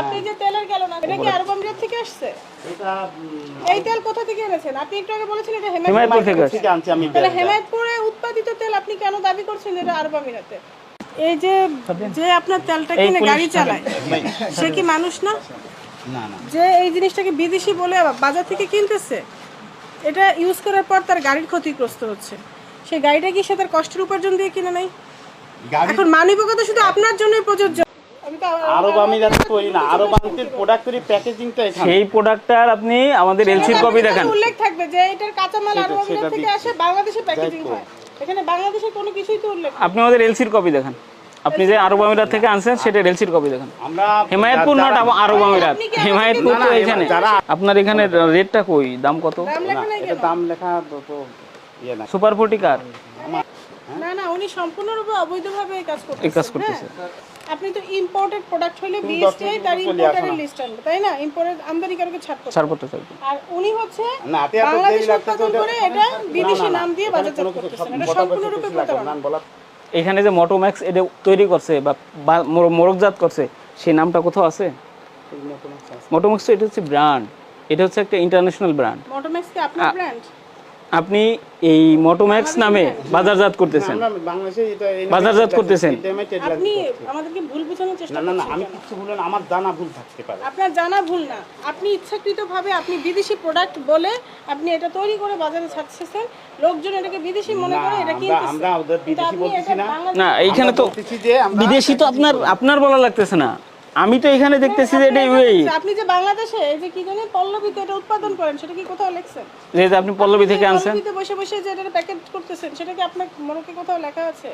আপনি যে তেলের গেল না এটা কি আরব আমিরাত থেকে আসছে? এটা এই তেল কোথা থেকে এনেছেন? আপনি একটু আগে বলেছেন এটা হেমায়ত হিমায়তপুর থেকে আসছে। থেকে আনছি আমি তাহলে হেমায়তপুরে উৎপাদিত তেল আপনি কেন দাবি করছেন এটা আরব আমিরাতে? এই যে যে আপনার তেলটা কিনে গাড়ি চালায় সে কি মানুষ না? না না। যে এই জিনিসটাকে বিদেশি বলে বাজার থেকে কিনতেছে এটা ইউজ করার পর তার গাড়ির ক্ষতিগ্রস্ত হচ্ছে। সেই গাড়িটা কি সে তার কষ্টের উপার্জন দিয়ে কিনে নাই? এখন মানবিকতা শুধু আপনার জন্যই প্রযোজ্য। আরব আমিরাতে তৈরি না আরব আমিরাতের প্রোডাক্ট তৈরি প্যাকেজিংটা এখানে। সেই প্রোডাক্টটার আপনি আমাদের এলসির কপি দেখান। উল্লেখ থাকবে যে এটার কাঁচামাল আরব আমিরাত থেকে আসে বাংলাদেশে প্যাকেজিং হয়। এখানে বাংলাদেশের কোনো কিছুই তো উল্লেখ আপনি আমাদের এলসির কপি দেখান। আপনি যে আরব আমিরাত থেকে আনছেন সেটা এলসির কপি দেখান। আমরা হেমায়তপুর নট আরব আমিরাত। হেমায়তপুর তো এখানে। আপনার এখানে রেটটা কই? দাম কত? দাম লেখা তো সুপার ফোর্টি কার না না উনি সম্পূর্ণরূপে অবৈধভাবে এই কাজ করতেছেন। এই কাজ করতেছে। হ্যাঁ। আপনি তো ইম্পোর্টেড প্রোডাক্ট হলে বিএসটিআই তার ইম্পোর্টারের লিস্ট আনবে তাই না? ইম্পোর্টেড আমদানিকারকে ছাড় করতে ছাড়পত্র চাইবে আর উনি হচ্ছে বাংলাদেশে উৎপাদন করে এটা বিদেশি নাম দিয়ে এখানে বাজারজাত করতেছেন। এটা সম্পূর্ণরূপে প্রতারণা। এখানে যে মোটোম্যাক্স এটা তৈরি করছে বা বা মোর- মোড়কজাত করছে সেই নামটা কোথাও আছে? মোটোম্যাক্স এটা হচ্ছে ব্র্যান্ড এটা হচ্ছে একটা ইন্টারন্যাশনাল ব্র্যান্ড মোটোম্যাক্স কি আপনার ব্র্যান্ড আপনি এই মোটোম্যাক্স নামে বাজারজাত করতেছেন। বাজারজাত করতেছেন। আপনি আমাদেরকে ভুল বোঝানোর চেষ্টা না না না আমি? কিছু বললেন আমার জানা ভুল থাকতে পারে। আপনার জানা ভুল না। আপনি ইচ্ছাকৃতভাবে আপনি বিদেশি প্রোডাক্ট বলে আপনি এটা তৈরি করে বাজারে ছাড়ছেন লোকজন এটাকে বিদেশি মনে করে এটা আমরা- কিনতেছে। আমরা ওদের বিদেশি বলতেছি না। না এইখানে তো বিদেশি তো আপনার আপনার বলা লাগতেছে না। আমি তো এখানে দেখতেছি যে এটা ইউএই। আপনি যে বাংলাদেশে এই যে কি জানি পল্লবীতে এটা উৎপাদন করেন সেটা কি কোথাও লেখছেন? যে যে আপনি পল্লবী থেকে আনছেন? পল্লবীতে বসে বসে যে এটা প্যাকেট করতেছেন সেটা কি আপনার মনে কি কোথাও লেখা আছে?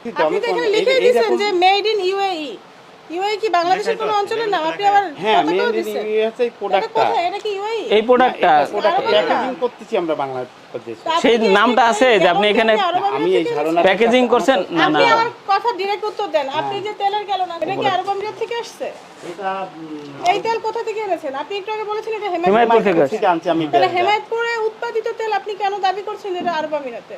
আপনি আমি তো এখানে লিখে দিয়েছেন যে মেড ইন ইউএই ইউএই কি বাংলাদেশের কোনো অঞ্চলের নাম? আপনি আবার হ্যাঁ হচ্ছে এই প্রোডাক্টটা এটা কি ইউএই? এই প্রোডাক্টটা প্রোডাক্ট প্যাকেজিং করতেছি আমরা বাংলাদেশে। সেই নামটা আছে যে আপনি এখানে আমি এই ধারণা প্যাকেজিং করছেন? না না। আপনি আমার কথা ডিরেক্ট উত্তর দেন। আপনি যে তেলের গেল না এটা কি আরব আমিরাত থেকে আসছে? এটা এই তেল কোথা থেকে এনেছেন? আপনি একটু আগে বলেছেন এটা হেমায়ত হিমায়তপুর থেকে আসছে। আমি তাহলে হেমায়তপুরে উৎপাদিত তেল আপনি কেন দাবি করছেন এটা আরব আমিরাতে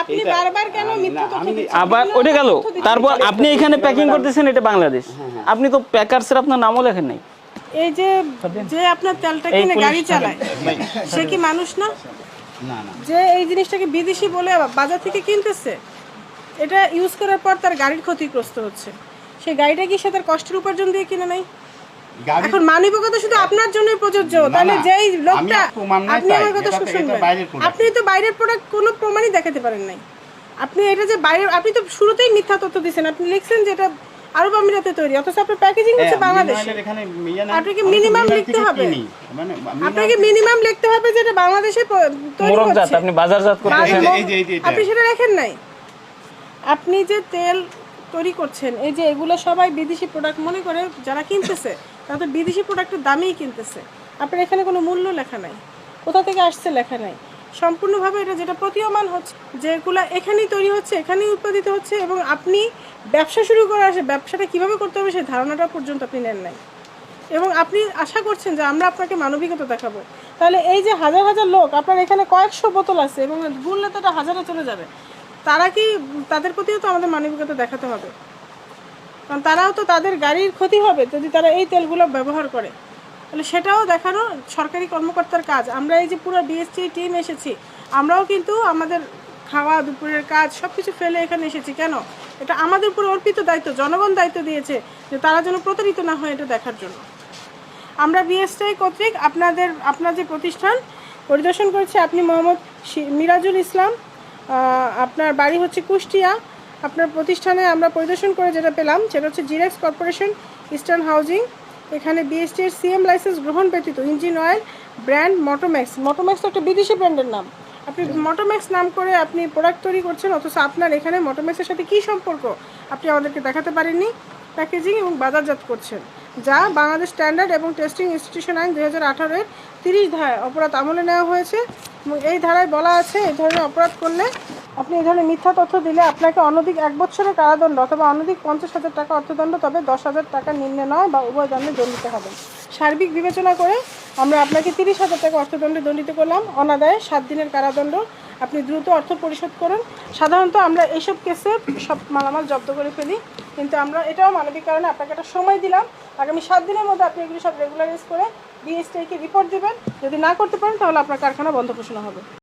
আপনি বারবার কেন মিথ্যা তথ্য দিচ্ছেন? আবার ওটা গেল। তারপর আপনি এখানে প্যাকিং করতেছেন এটা বাংলাদেশ। আপনি তো প্যাকার্সের আপনার নামও লেখেন নাই। এই যে যে আপনার তেলটা কিনে গাড়ি চালায় সে কি মানুষ না? না না। যে এই জিনিসটাকে বিদেশি বলে বাজার থেকে কিনতেছে এটা ইউজ করার পর তার গাড়ির ক্ষতিগ্রস্ত হচ্ছে। সেই গাড়িটা কি সে তার কষ্টের উপার্জন দিয়ে কিনে নাই? গাড়ি এখন মানবিকতা শুধু আপনার জন্যই প্রযোজ্য। তাহলে যেই লোকটা আপনি আমার কথা শুনবেন। আপনি তো বাইরের প্রোডাক্ট কোনো প্রমাণই দেখাতে পারেন নাই। আপনি এটা যে বাইরের আপনি তো শুরুতেই মিথ্যা তথ্য দিয়েছেন। আপনি লিখছেন যে এটা আরব আমিরাতে তৈরি অথচ আপনার প্যাকেজিং হচ্ছে বাংলাদেশে। আপনাকে মিনারেল লিখতে হবে। মানে আপনাকে মিনিমাম লিখতে হবে যে এটা বাংলাদেশে তৈরি হচ্ছে। আপনি বাজারজাত করতেছেন। আপনি সেটা লেখেন নাই। আপনি যে তেল তৈরি করছেন এই যে এগুলো সবাই বিদেশি প্রোডাক্ট মনে করে যারা কিনতেছে তারা তো বিদেশি প্রোডাক্টের দামেই কিনতেছে। আপনার এখানে কোনো মূল্য লেখা নাই। কোথা থেকে আসছে লেখা নাই। সম্পূর্ণভাবে এটা যেটা প্রতীয়মান হচ্ছে, যেগুলো এখানেই তৈরি হচ্ছে, এখানেই উৎপাদিত হচ্ছে এবং আপনি ব্যবসা শুরু করে আসে ব্যবসাটা কীভাবে করতে হবে সেই ধারণাটা পর্যন্ত আপনি নেন নাই। এবং আপনি আশা করছেন যে আমরা আপনাকে মানবিকতা দেখাবো। তাহলে এই যে হাজার হাজার লোক, আপনার এখানে কয়েকশো বোতল আছে এবং গুনলে তো এটা হাজারে চলে যাবে। তারা কি তাদের প্রতিও তো আমাদের মানবিকতা দেখাতে হবে। কারণ তারাও তো তাদের গাড়ির ক্ষতি হবে যদি তারা এই তেলগুলো ব্যবহার করে। তাহলে সেটাও দেখানো সরকারি কর্মকর্তার কাজ। আমরা এই যে পুরো বিএসটি টিম এসেছি, আমরাও কিন্তু আমাদের খাওয়া, দুপুরের কাজ সব কিছু ফেলে এখানে এসেছি। কেন? এটা আমাদের উপর অর্পিত দায়িত্ব, জনগণ দায়িত্ব দিয়েছে যে তারা যেন প্রতারিত না হয় এটা দেখার জন্য। আমরা বিএসটাই কর্তৃক আপনাদের, আপনার যে প্রতিষ্ঠান, পরিদর্শন করেছি আপনি মোহাম্মদ মিরাজুল ইসলাম আপনার বাড়ি হচ্ছে কুষ্টিয়া। আপনার প্রতিষ্ঠানে আমরা পরিদর্শন করে যেটা পেলাম, সেটা হচ্ছে জিরেক্স কর্পোরেশন ইস্টার্ন হাউজিং এখানে বিএসটি এর সিএম লাইসেন্স গ্রহণ ব্যতীত engine oil brand Motomax Motomax তো একটা বিদেশি ব্র্যান্ডের নাম। আপনি মোটোম্যাক্স নাম করে আপনি প্রোডাক্ট তৈরি করছেন, অথচ আপনার এখানে মোটোম্যাক্সের সাথে কী সম্পর্ক? আপনি আমাদেরকে দেখাতে পারেননি। প্যাকেজিং এবং বাজারজাত করছেন, যা বাংলাদেশ স্ট্যান্ডার্ড এবং টেস্টিং ইনস্টিটিউশন আইন দু হাজার আঠারোর তিরিশ ধারায় অপরাধ আমলে নেওয়া হয়েছে। এবং এই ধারায় বলা আছে, এই ধরনের অপরাধ করলে আপনি এই ধরনের মিথ্যা তথ্য দিলে আপনাকে অনধিক এক বছরের কারাদণ্ড অথবা অনধিক পঞ্চাশ হাজার টাকা অর্থদণ্ড, তবে দশ হাজার টাকা নিম্নে নয় বা উভয় দণ্ডে দণ্ডিত হবে। সার্বিক বিবেচনা করে আমরা আপনাকে তিরিশ হাজার টাকা অর্থদণ্ডে দণ্ডিত করলাম। অনাদায়ে সাত দিনের কারাদণ্ড। আপনি দ্রুত অর্থ পরিশোধ করুন। সাধারণত আমরা এইসব কেসে সব মালামাল জব্দ করে ফেলি, কিন্তু আমরা এটাও মানবিক কারণে আপনাকে একটা সময় দিলাম। আগামী সাত দিনের মধ্যে আপনি এগুলো সব রেগুলারাইজ করে বিএসটিআইকে রিপোর্ট দেবেন। যদি না করতে পারেন, তাহলে আপনার কারখানা বন্ধ ঘোষণা হবে।